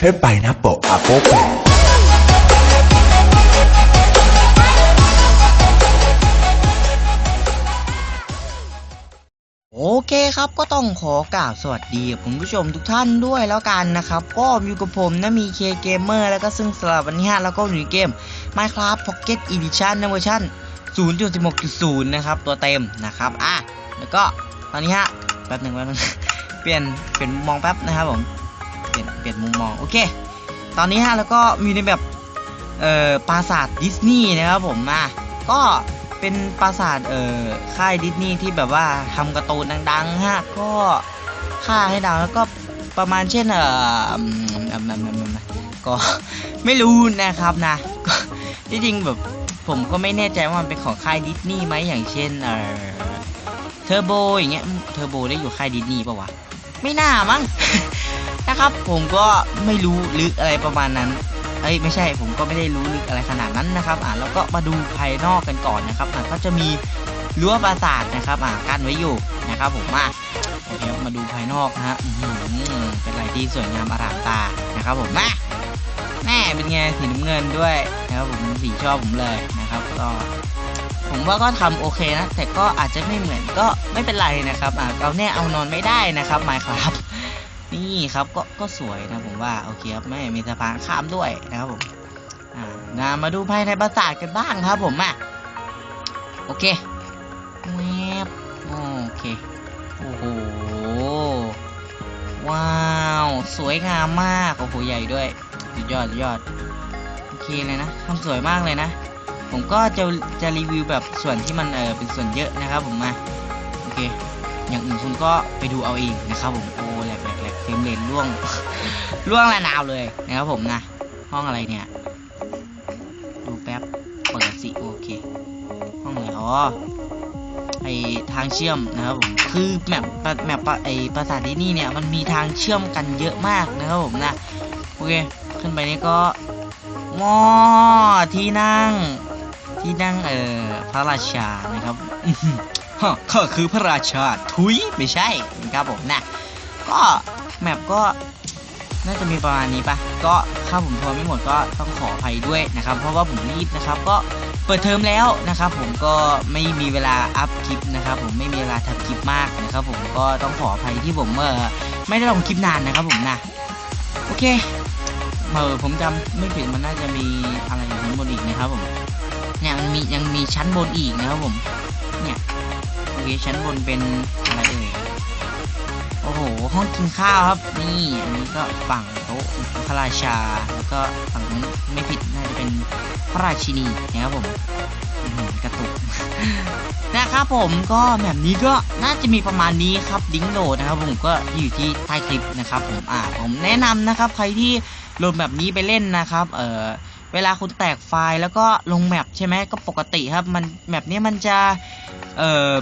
ช่ไปนะโปะอาโปแปะโอเคครับก็ต้องขอกล่าวสวัสดีคุณผู้ชมทุกท่านด้วยแล้วกันนะครับ ก็อยู่กับผมนะมีเคเกมเมอร์แล้วก็ซึ่งสำหรับวันนี้ฮะแล้วก็อยู่ในเกม Minecraft Pocket Edition ในเวอร์ชัน0.16.0 นะครับ ตัวเต็มนะครับอะแล้วก็ตอนนี้ฮะแป๊บหนึ่งแป๊บนึงเปลี่ยนเปลี่ยนมองแป๊บนะครับผม เปลี่ยนมุมมองโอเค ตอนนี้ฮะแล้วก็มีในแบบเอ่อปราสาทดิสนีย์นะครับผมอะก็เป็นปราสาทเอ่อค่ายดิสนีย์ที่แบบว่าทำการ์ตูนดังๆฮะก็ค่าให้ดาวแล้วก็ประมาณเช่นเอ่อก็ไม่รู้นะครับนะที่จริงแบบผมก็ไม่แน่ใจว่ามันเป็นของค่ายดิสนีย์ไหมอย่างเช่นเอ่อเทอร์โบอย่างเงี้ยเทอร์โบได้อยู่ค่ายดิสนีย์ปะวะ ไม่น่ามั้งนะครับ ผมก็ไม่รู้ลึกอะไรประมาณนั้นเอ้ยไม่ใช่ผมก็ไม่ได้รู้ลึกอะไรขนาดนั้นนะครับอ่าแล้วก็มาดูภายนอกกันก่อนนะครับอ่าก็จะมีรั้วปราสาทนะครับอ่ากั้นไว้อยู่นะครับผมมาโอเคมาดูภายนอกนะฮะเป็นอะไรที่สวยงามอร่ามตานะครับผมมาแม่เป็นไงสีน้ำเงินด้วยนะครับผมสีชอบผมเลยนะครับก็ ผมว่าก็ทำโอเคนะ แต่ก็อาจจะไม่เหมือนก็ไม่เป็นไรนะครับอ่าเอาแน่เอานอนไม่ได้นะครับไมค์ครับนี่ครับก็ก็สวยนะผมว่าโอเคครับไม่มีสะพานข้ามด้วยนะครับผมอ่านะมาดูภายในปราสาทกันบ้างครับผมอะโอเคแวบโอเคโอ้โหว้าว สวยงามมากโอ้โหใหญ่ด้วยสุดยอดยอดโอเคเลยนะทำสวยมากเลยนะ ผมก็จะจะรีวิวแบบส่วนที่มันเออเป็นส่วนเยอะนะครับผมมาโอเค อย่างอื่นคุณก็ไปดูเอาเองนะครับผมโอ้แหลกแหลกแหลกเฟรมเรทร่วงร่วงระนาวเลยนะครับผมนะ ห้องอะไรเนี่ย ดูแป๊บเปิดสิโอเค ห้องอะไรอ๋อไอทางเชื่อมนะครับผมคือแมปแมปไอปราสาทที่นี่เนี่ยมันมีทางเชื่อมกันเยอะมากนะครับผมนะโอเค ขึ้นไปนี่ก็มอที่นั่ง ที่นั่งเอ่อพระราชานะครับฮะก็คือพระราชาทุยไม่ใช่นะครับผมนะก็แมปก็น่าจะมีประมาณนี้ปะก็ถ้าผมทวไม่หมดก็ต้องขออภัยด้วยนะครับ เพราะว่าผมรีบนะครับ ก็เปิดเทอมแล้วนะครับ ผมก็ไม่มีเวลาอัพคลิปนะครับ ผมไม่มีเวลาทำคลิปมากนะครับ ผมก็ต้องขออภัยที่ผมเออไม่ได้ลงคลิปนานนะครับ ผมนะโอเคเออผมจำไม่ผิดมันน่าจะมีอะไรอยู่ข้างบนอีกนะครับผม เนี่ยังมียังมีชั้นบนอีกนะครับผม เนี่ยโอเคชั้นบนเป็นอะไรเอ่ยโอ้โห ห้องกินข้าวครับ นี่อันนี้ก็ฝั่งโต๊ะพระราชา แล้วก็ฝั่งนู้นไม่ผิดน่าจะเป็นพระราชินีนะครับผมกระตุกนะครับผมก็แบบนี้ก็น่าจะมีประมาณนี้ครับลิงโหลดนะครับผมก็อยู่ที่ใต้คลิปนะครับผมอ่าผมแนะนำนะครับ ใครที่โหลดแบบนี้ไปเล่นนะครับ เอ่อ เวลาคุณแตกไฟล์แล้วก็ลงแมปใช่ไหมก็ปกติครับ มันแมปนี้มันจะเอ่อ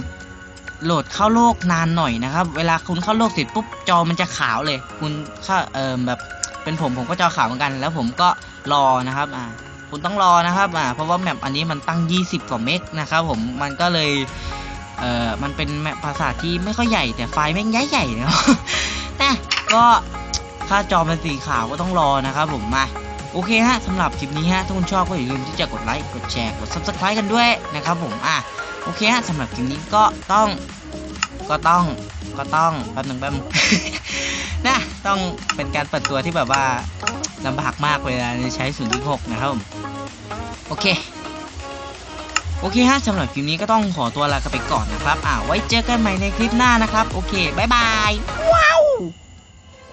โหลดเข้าโลกนานหน่อยนะครับ เวลาคุณเข้าโลกเสร็จปุ๊บจอมันจะขาวเลย คุณเข้าเอ่อแบบเป็นผมผมก็จอขาวเหมือนกัน แล้วผมก็รอนะครับอ่าคุณต้องรอนะครับอ่าเพราะว่าแมปอันนี้มันตั้ง 20 กว่าเมกนะครับผมมันก็เลยเอ่อมันเป็นแมปภาษาทที่ไม่ค่อยใหญ่แต่ไฟล์แม่งใหญ่ๆเนาะแต่ก็ถ้าจอเป็นสีขาวก็ต้องรอนะครับผมมา โอเคฮะสำหรับคลิปนี้ฮะถ้าคุณชอบก็อย่าลืมที่จะกดไลค์กดแชร์กด subscribe กันด้วยนะครับผมอะโอเคฮะสำหรับคลิปนี้ก็ต้องก็ต้องก็ต้องแป๊บหนึ่งแป๊บนึงนะต้องเป็นการเปิดตัวที่แบบว่าลำบากมากเวลาใช้0.6นย์หกนะครับผมโอเคโอเคฮะสำหรับคลิปนี้ก็ต้องขอตัวลากันไปก่อนนะครับอ่าไว้เจอกันใหม่ในคลิปหน้านะครับ โอเคบ๊ายบายว้าว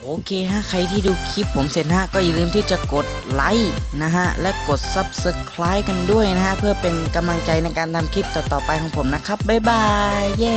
โอเคฮะ ใครที่ดูคลิปผมเสร็จฮะ ก็อย่าลืมที่จะกดไลค์นะฮะ และกด Subscribe กันด้วยนะฮะ เพื่อเป็นกำลังใจในการทำคลิปต่อๆไปของผมนะครับ บ๊ายบาย เย้